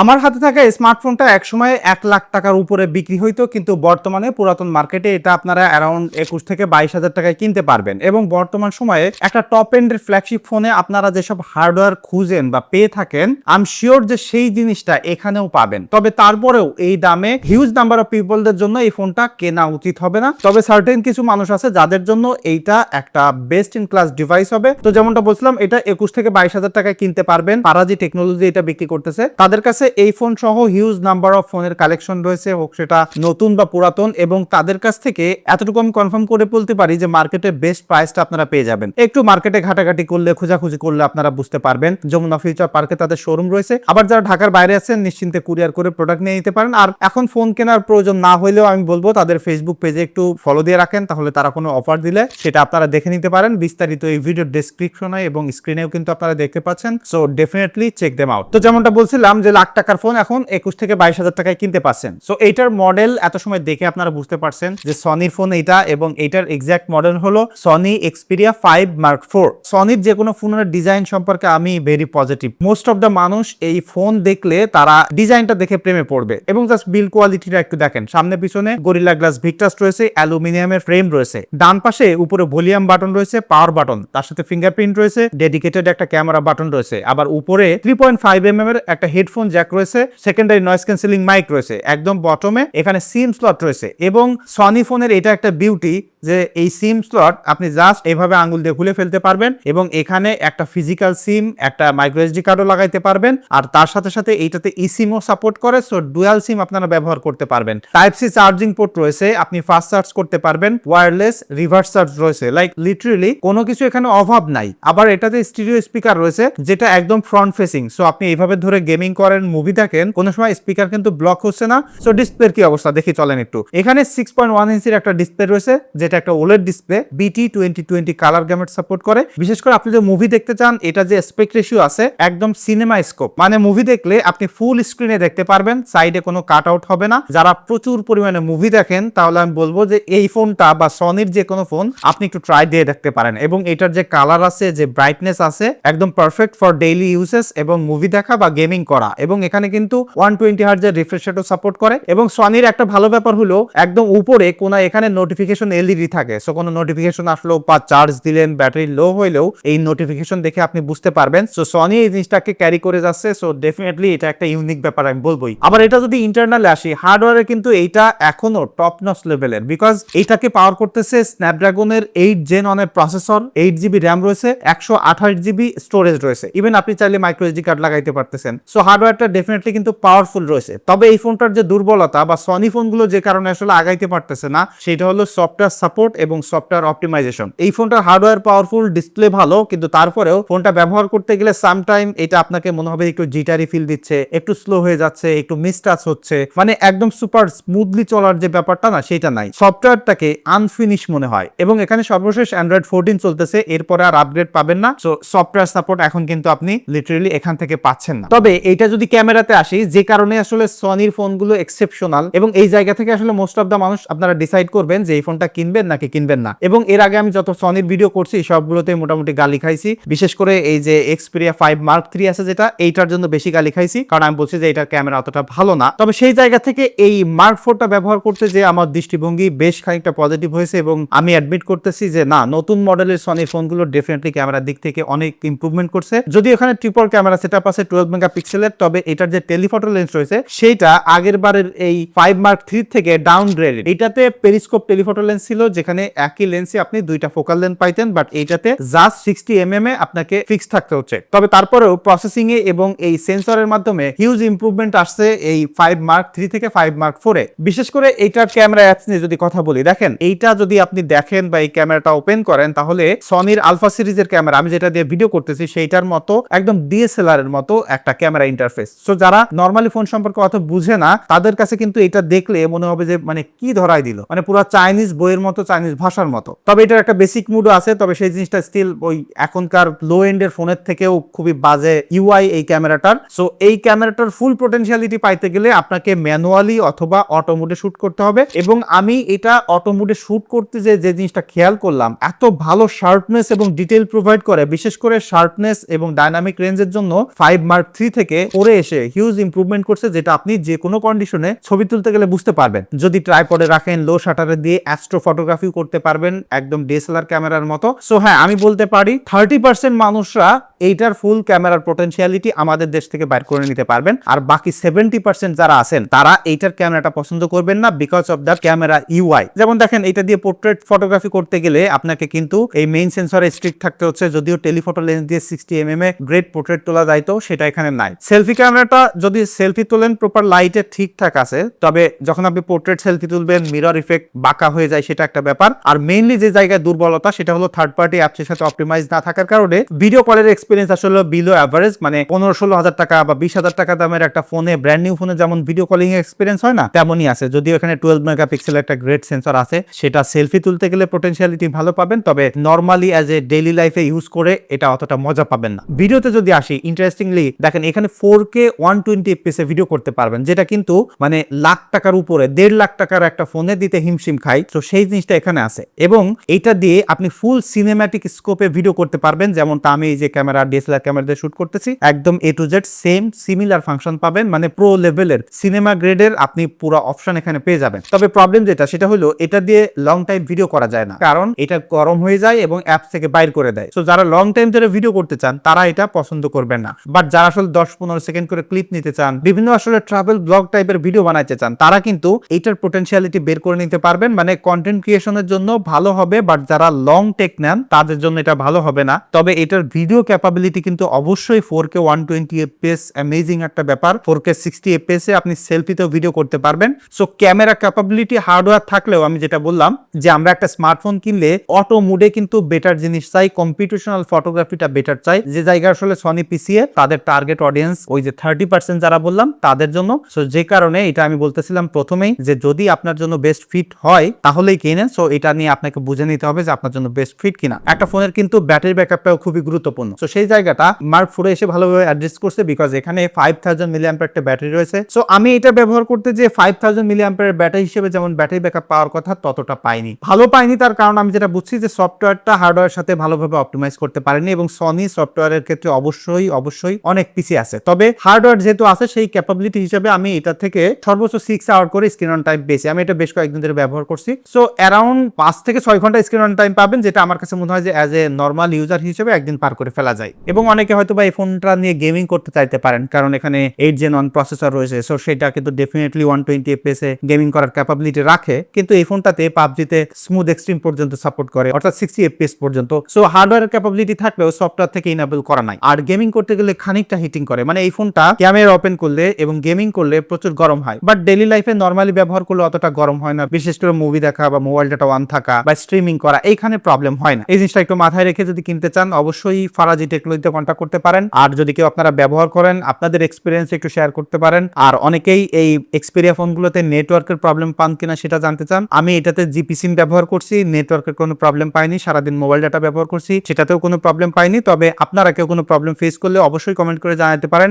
আমার হাতে থাকা স্মার্টফোনটা একসময় এক লাখ টাকার উপরে বিক্রি হইতো, কিন্তু বর্তমানে পুরাতন মার্কেটে এটা আপনারা অ্যারাউন্ড একুশ থেকে বাইশ হাজার টাকায় কিনতে পারবেন। এবং বর্তমান সময়ে একটা টপ এন্ডের ফ্ল্যাগশিপ ফোনে আপনারা যেসব হার্ডওয়্যার খুঁজেন বা পেয়ে থাকেন আই এম শিওর যে সেই জিনিসটা এখানেও পাবেন। তবে তারপরেও এই দামে হিউজ নাম্বার অফ পিপলদের জন্য এই ফোনটা কেনা উচিত হবে না। তবে সার্টেন কিছু মানুষ আছে যাদের জন্য এইটা একটা বেস্ট ইন ক্লাস ডিভাইস হবে। তো যেমনটা বলছিলাম, এটা একুশ থেকে বাইশ হাজার টাকায় কিনতে পারবেন। পারাজি টেকনোলজি এটা বিক্রি করতেছে। তাদের কাছে এই ফোন সহ হিউজ নাম্বার অফ ফোনের কালেকশন রয়েছে, হোক সেটা নতুন বা পুরাতন, এবং তাদের কাছ থেকে এতটুকু আমি কনফার্ম করে বলতে পারি যে মার্কেটে বেস্ট প্রাইসটা আপনারা পেয়ে যাবেন। একটু মার্কেটে ঘাটাঘাটি করলে, খোঁজাখুঁজি করলে আপনারা বুঝতে পারবেন, যমুনা ফিউচার পার্কে তাদের শোরুম রয়েছে। আবার যারা ঢাকার বাইরে আছেন, নিশ্চিন্তে কুরিয়ার করে প্রোডাক্ট নিয়ে নিতে পারেন। আর এখন ফোন কেনার প্রয়োজন না হলেও আমি বলব, তাদের ফেসবুক পেজে একটু ফলো দিয়ে রাখেন, তাহলে তারা কোনো অফার দিলে সেটা আপনারা দেখে নিতে পারেন। বিস্তারিত এই ভিডিও ডেসক্রিপশনে এবং স্ক্রিনেও কিন্তু আপনারা দেখতে পাচ্ছেন। So definitely check them out তো যেমনটা বলছিলাম যে, লাখ টাকার ফোন এখন একুশ থেকে বাইশ হাজার টাকায় কিনতে পাচ্ছেন সো এইটার মডেল এত সময় দেখে আপনারা বুঝতে পারছেন যে সনির ফোন এইটা এবং এইটার এক্সাক্ট মডেল হলো Sony Xperia five mark four সনির যে কোনো ফোনের ডিজাইন সম্পর্কে আমি very positive most of the মানুষ এই ফোন দেখলে তারা ডিজাইনটা দেখে প্রেমে পড়বে। এবং জাস্ট বিল কোয়ালিটিটা একটু দেখেন। সামনে পিছনে গরিলা গ্লাস ভিক্টাস রয়েছে, অ্যালুমিনিয়ামের ফ্রেম রয়েছে। ডান পাশে উপরে ভলিউম বাটন রয়েছে পাওয়ার বাটন তার সাথে ফিঙ্গারপ্রিন্ট রয়েছে ডেডিকেটেড একটা ক্যামেরা বাটন রয়েছে। আবার উপরে three point five M M এর একটা হেডফোন জ্যাক রয়েছে সেকেন্ডারি নয়েজ ক্যান্সেলিং মাইক রয়েছে, একদম বটমে এখানে সিম স্লট রয়েছে এবং সনি ফোনের এটা একটা বিউটি যে এই সিম স্লট আপনি জাস্ট এইভাবে আঙ্গুল দিয়ে খুলে ফেলতে পারবেন এবং এখানে একটা ফিজিক্যাল সিম একটা মাইক্রো এসডি কার্ডও লাগাইতে পারবেন। আর তার সাথে সাথে এইটাতে ই সিমও সাপোর্ট করে সো ডুয়াল সিম আপনারা ব্যবহার করতে পারবেন। টাইপ সি চার্জিং পোর্ট রয়েছে, আপনি ফাস্ট চার্জ করতে পারবেন। ওয়্যারলেস রিভার্স চার্জ রয়েছে লাইক লিটারেলি কোনো কিছু এখানে অভাব নাই। আবার এটাতে স্টিরিও স্পিকার রয়েছে, যেটা একদম ফ্রন্ট ফেসিং সো আপনি এইভাবে ধরে গেমিং করেন মুভি দেখেন, কোনো সময় স্পিকার কিন্তু ব্লক হচ্ছে না সো ডিসপ্লের কি অবস্থা? দেখি চলেন একটু। এখানে সিক্স পয়েন্ট ওয়ান ইঞ্চির একটা ডিসপ্লে রয়েছে, যেটা একটা OLED display BT twenty twenty colour gamut support করে। বিশেষ করে আপনি যে মুভি দেখতে চান, এটা যে স্পেক রেশিও আছে, একদম সিনেমা স্কোপ মানে মুভি দেখলে আপনি ফুল স্ক্রিনে দেখতে পারবেন সাইডে কোনো কাট আউট হবে না। যারা প্রচুর পরিমাণে মুভি দেখেন, তাহলে আমি বলব যে এই ফোনটা বা সনির যে কোনো ফোন আপনি একটু ট্রাই দিয়ে দেখতে পারেন। এবং এটার যে কালার আছে, যে ব্রাইটনেস আছে, একদম পারফেক্ট ফর ডেইলি ইউজেস এবং মুভি দেখা বা গেমিং করা। এবং এখানে কিন্তু ওয়ান টোয়েন্টি হার্জের রিফ্রেশ রেটও সাপোর্ট করে। এবং সনির একটা ভালো ব্যাপার হলো, একদম উপরে কোনো এখানে নোটিফিকেশন এলইডি থাকে। সো কোনো নোটিফিকেশন আসলো বা চার্জ দিলেন ব্যাটারি লো হইলেও এই নোটিফিকেশন দেখে আপনি বুঝতে পারবেন। সো সনি এই জিনিসটাকে ক্যারি করে যাচ্ছে। সো ডেফিনেটলি এটা একটা ইউনিক ব্যাপার আমি বলবোই। আবার এটা যদি ইন্টারনালে আসি হার্ডওয়্যারে কিন্তু এইটা এখনও টপ নস লেভেলের বিকজ এইটাকে পাওয়ার করতেছে স্ন্যাপড্রাগনের এইট জেন অনের প্রসেসর এইট জিবি র্যাম রয়েছে, একশো আঠাশ জিবি স্টোরেজ রয়েছে। ইভেন আপনি চাইলে মাইক্রো এসডি কার্ড লাগাইতে পারতেছেন। সো হার্ডওয়্যারটা ডেফিনেটলি কিন্তু পাওয়ারফুল রয়েছে। তবে এই ফোনটার যে দুর্বলতা বা সনি ফোনগুলো যে কারণে আসলে আগাইতে পারতেছে না, সেটা হলো সফটওয়্যার সাপোর্ট এবং সফটওয়্যার অপটিমাইজেশন এই ফোনটার হার্ডওয়্যার পাওয়ারফুল ডিসপ্লে ভালো, কিন্তু তারপরেও ফোনটা ব্যবহার করতে গেলে সামটাইম এটা আপনাকে মনে হবে একটু জিটারি ফিল দিচ্ছে, একটু স্লো হয়ে যাচ্ছে, একটু মিসটাচ হচ্ছে। মানে একদম সুপার স্মুথলি চলার যে ব্যাপারটা না, সেটা নাই। সফটওয়্যারটাকে আনফিনিশ মনে হয়। এবং এখানে সর্বশেষ অ্যান্ড্রয়েড ফোরটিন চলতেছে, এরপরে আর আপগ্রেড পাবেন না। সো সফটওয়্যার সাপোর্ট এখন কিন্তু আপনি লিটারেলি এখান থেকে পাচ্ছেন না। তবে এটা যদি ক্যামেরাতে আসি, যে কারণে আসলে সনির ফোনগুলো এক্সেপশনাল এবং এই জায়গা থেকে আসলে মোস্ট অফ দ্য মানুষ আপনারা ডিসাইড করবেন যে এই ফোনটা কিনবেন নাকি কিনবেন না। এবং এর আগে আমি যত সনির ভিডিও করছি, সবগুলোতে মোটামুটি গালি খাইছি। বিশেষ করে এই যে এক্সপিরিয়া ফাইভ মার্ক থ্রি আছে যেটা, এইটার জন্য বেশি গালি খাইছি, কারণ আমি বলছি যে এটার ক্যামেরা অতটা ভালো না। তবে সেই জায়গা থেকে এই মার্ক ফোরটা ব্যবহার করতে যে আমার দৃষ্টিভঙ্গি বেশ খানিকটা পজিটিভ হয়েছে এবং আমি অ্যাডমিট করতেছি যে না, নতুন মডেলের সনি ফোনগুলো ডেফিনেটলি ক্যামেরার দিক থেকে অনেক ইম্প্রুভমেন্ট করছে। যদি এখানে ট্রিপল ক্যামেরা সেট আছে টুয়েলভ মেগা পিক্সেলের তবে এটার যে টেলিফটো লেন্স রয়েছে, সেইটা আগের বারের এই ফাইভ মার্ক থ্রি থেকে ডাউন গ্রেড এটাতে পেরিস্কোপ টেলিফটো লেন্স ছিল, যেখানে একই লেন্সে আপনি দুইটা ফোকাল লেন্স পাইতেন বাট এইটাতে জাস্ট সিক্সটি এম এম এ আপনাকে ফিক্স থাকতে হচ্ছে। তবে তারপরেও প্রসেসিং এ এবং এই সেন্সরের মাধ্যমে হিউজ ইম্প্রুভমেন্ট আসছে এই ফাইভ মার্ক থ্রি থেকে ফাইভ মার্ক ফোরে বিশেষ করে এইটার ক্যামেরা অ্যাপস নিয়ে যদি কথা বলি, দেখেন, এইটা যদি আপনি দেখেন বা এই ক্যামেরাটা ওপেন করেন, তাহলে সনির আলফা সিরিজের ক্যামেরা আমি যেটা দিয়ে ভিডিও করতেছি, সেইটার মতো, একদম ডিএসএলআর এর মতো একটা ক্যামেরা ইন্টারফেস সো যারা নর্মালি ফোন সম্পর্কে অত বুঝে না, তাদের কাছে কিন্তু এটা দেখলে মনে হবে যে মানে কি ধরাই দিল? মানে পুরো চাইনিজ বইয়ের মতো চাইনিজ ভাষার মতো। তবে এটার একটা বেসিক মুডও আছে, তবে সেই জিনিসটা স্টিল ওই এখনকার লো এন্ডের ফোনের থেকেও খুবই বাজে ইউআই এই ক্যামেরাটার সো এই ক্যামেরাটার ফুল পোটেনশিয়ালিটি পাইতে গেলে আপনাকে ম্যানুয়ালি অথবা অটো মোডে শুট করতে হবে। এবং আমি এটা অটো মোডে শুট করতে যে যে জিনিসটা খেয়াল করলাম, এত ভালো শার্পনেস এবং ডিটেল প্রোভাইড করে, বিশেষ করে শার্পনেস এবং ডাইনামিক রেঞ্জের জন্য ফাইভ মার্ক থ্রি থেকে পরে এসে হিউজ ইমপ্রুভমেন্ট করছে, যেটা আপনি যে কোনো কন্ডিশনে ছবি তুলতে গেলে বুঝতে পারবেন। যদি ট্রাইপডে রাখেন লো শাটারে দিয়ে অ্যাস্ট্রো ফটোগ্রাফি করতে পারবেন, একদম ডিএসএলআর ক্যামেরার মতো। সো হ্যাঁ আমি বলতে পারি থার্টি পার্সেন্ট মানুষরা এইটার ফুল ক্যামেরার পোটেনশিয়ালিটি আমাদের দেশ থেকে বাইর করে নিতে পারবেন। আর বাকি সেভেন্টি পার্সেন্ট যারা আছেন, তারা এইটার ক্যামেরাটা পছন্দ করবেন না because of the camera UI যেমন দেখেন এটা দিয়ে পোর্ট্রেট ফটোগ্রাফি করতে গেলে আপনাকে কিন্তু এই মেইন সেন্সরে স্ট্রিক্ট থাকতে হচ্ছে, যদিও টেলিফটো লেন্স দিয়ে সিক্সটি এম এম এ গ্রেট পোর্ট্রেট তোলা যাইতো সেটা এখানে নাই। সেলফি ক্যামেরাটা যদি সেলফি তোলেন প্রপার লাইটে ঠিকঠাক আছে। তবে যখন আপনি পোর্ট্রেট সেলফি তুলবেন মিরর ইফেক্ট বাঁকা হয়ে যায়, সেটা একটা ব্যাপার। আর মেইনলি যে জায়গায় দুর্বলতা, সেটা হলো থার্ড পার্টি অ্যাপসের সাথে অপটিমাইজ না থাকার কারণে ভিডিও কলের এক্সপিরিয়েন্স আসলে বিলো অ্যাভারেজ মানে পনেরো ষোলো হাজার টাকা বা বিশ হাজার টাকা দামের একটা ফোনে ব্র্যান্ড নিউ ফোনে যেমন ভিডিও কলিং এক্সপিরিয়েন্স হয় না, তেমনই আছে। যদিও এখানে টুয়েলভ মেগাপিক্সেল একটা গ্রেট সেন্সর আছে, সেটা সেলফি তুলতে গেলে পোটেনশিয়ালিটি ভালো পাবেন, তবে নর্মালি অ্যাজ এ ডেইলি লাইফে ইউজ করে এটা অতটা মজা পাবেন না। ভিডিওতে যদি আসি ইন্টারেস্টিংলি দেখেন এখানে four K one twenty FPS video করতে পারবেন, যেটা কিন্তু মানে লাখ টাকার উপরে, দেড় লাখ টাকার একটা ফোনে দিতে হিমশিম খাই তো সেই জিনিসটা এখানে আছে। এবং এটা দিয়ে আপনি ফুল সিনেম্যাটিক স্কোপে ভিডিও করতে পারবেন, যেমনটা আমি এই যে ক্যামেরা ডিএসএলআর ক্যামেরা দিয়ে শুট করতেছি। একদম A to Z same similar function পাবেন মানে প্রো লেভেলের সিনেমা গ্রেডের আপনি পুরো অপশন এখানে পেয়ে যাবেন। তবে প্রবলেম যেটা, সেটা হলো এটা দিয়ে লং টাইম ভিডিও করা যায় না। কারণ এটা গরম হয়ে যায় এবং অ্যাপস থেকে বাইর করে দেয়। তো যারা লং টাইম ধরে ভিডিও করতে চান, তারা এটা পছন্দ করবেন না। বাট যারা আসলে দশ পনেরো সেকেন্ড করে ক্লিপ নিতে চান, বিভিন্ন আসলে ট্রাভেল ব্লগ টাইপের ভিডিও বানাইতে চান, তারা কিন্তু এইটার পোটেনশিয়ালিটি বের করে নিতে পারবেন। মানে কন্টেন্ট ক্রিয়েশনের জন্য ভালো হবে বাট যারা লং টেক নেন, তাদের জন্য এটা ভালো হবে না। তবে এটার ভিডিও ক্যাপাবিলিটি কিন্তু অবশ্যই four K one twenty FPS amazing একটা ব্যাপার। ফোর কে সিক্সটি এফপিএস এ আপনি সেলফিতেও ভিডিও করতে পারবেন। সো ক্যামেরা ক্যাপাবিলিটি হার্ডওয়্যার থাকলেও আমি যেটা বললাম, যে আমরা একটা স্মার্টফোন কিনলে অটো মুডে কিন্তু বেটার জিনিস চাই কম্পিটিশনাল ফটোগ্রাফিটা বেটার চাই। যে জায়গায় আসলে সনি পিসিএ তাদের টার্গেট অডিয়েন্স ওই যে থার্টি পার্সেন্ট যারা বললাম, তাদের জন্য। সো যে কারণে এটা আমি বলতেছিলাম প্রথমেই যে, যদি আপনার জন্য বেস্ট ফিট হয়, তাহলেই কিনেন সো এটা নিয়ে আপনাকে বুঝে নিতে হবে যে, আপনার জন্য বেস্ট ফিট কিনা। একটা ফোনের কিন্তু ব্যাটারি ব্যাকআপটাও খুবই গুরুত্বপূর্ণ। সো সেই জায়গাটা মার্ক ফোরে এসে ভালোভাবে অ্যাড্রেস করছে বিকজ এখানে ফাইভ থাউজেন্ড মিলি একটা ব্যাটারি রয়েছে। সো আমি এটা ব্যবহার করতে যে ফাইভ থাউজেন্ড মিলি ব্যাটারি হিসেবে যেমন ব্যাটারি ব্যাকআপ পাওয়ার কথা, ততটা পাইনি। ভালো পাইনি তার কারণ আমি যেটা বুঝছি যে সফটওয়্যারটা হার্ডওয়্যার সাথে ভালোভাবে অপটিমাইজ করতে পারেনি এবং সনি সফটওয়্যারের ক্ষেত্রে অবশ্যই অবশ্যই অনেক পিছিয়ে আছে। তবে হার্ডওয়্যার যেহেতু আছে, সেই ক্যাপাবিলিটি হিসেবে আমি এটা থেকে সর্বোচ্চ সিক্স আওয়ার করে স্ক্রিন অন টাইম পেয়েছি। আমি এটা বেশ কয়েকদিন ধরে ব্যবহার করছি। সো অ্যারাউন্ড পাঁচ থেকে ছয় ঘণ্টা স্ক্রিন অন টাইম পাবেন, যেটা আমার কাছে মনে হয় যে অ্যাজ এ নর্মাল ইউজার হিসেবে একদিন পার করে ফেলা যায়। এবং অনেকে হয়তো বা এই ফোনটা নিয়ে গেমিং করতে চাইতে পারেন, কারণ এখানে এইট জেন ওয়ান প্রসেসর রয়েছে। সো সেটা কিন্তু ডেফিনেটলি ওয়ান টোয়েন্টি এফপিএস এ গেমিং করার ক্যাপাবিলিটি রাখে, কিন্তু এই ফোনটাতে পাবজিতে স্মুথ এক্সট্রিম পর্যন্ত সাপোর্ট করে, অর্থাৎ সিক্সটি এফপিএস পর্যন্ত। সো হার্ডওয়্যার ক্যাপাবিলিটি থাকলেও সফটওয়্যার থেকে ইনেবল করা নাই। আর গেমিং করতে গেলে খানিকটা হিটিং করে। মানে এই ফোনটা ক্যামেরা ওপেন করলে এবং গেমিং করলে প্রচুর গরম হয়। বাট ডেলি লাইফে নর্মালি ব্যবহার করলে অতটা গরম হয় না। বিশেষ করে মুভি দেখা বা মোবাইল ডাটা অন থাকা বা স্ট্রিমিং করা, এইখানে প্রবলেম হয় না। এই জিনিসটা একটু মাথায় রেখে যদি কিনতে চান, অবশ্যই ফারাজি টেকনোলজিতে কন্ট্যাক্ট করতে পারেন। আর যদি কেউ আপনারা ব্যবহার করেন, আপনাদের এক্সপিরিয়েন্স একটু শেয়ার করতে পারেন। আর অনেকেই এই এক্সপেরিয়া ফোনগুলোতে নেটওয়ার্কের প্রবলেম পান কিনা সেটা জানতে চান, আমি এটাতে জিপি সিম ব্যবহার করছি। নেটওয়ার্কের কোনো প্রবলেম পাইনি, সারাদিন মোবাইল ডাটা ব্যবহার করছি। সেটাতেও কোনো প্রবলেম পাইনি, তবে আপনারা কেউ কোনো প্রবলেম ফেস করলে অবশ্যই কমেন্ট করে জানাতে পারেন।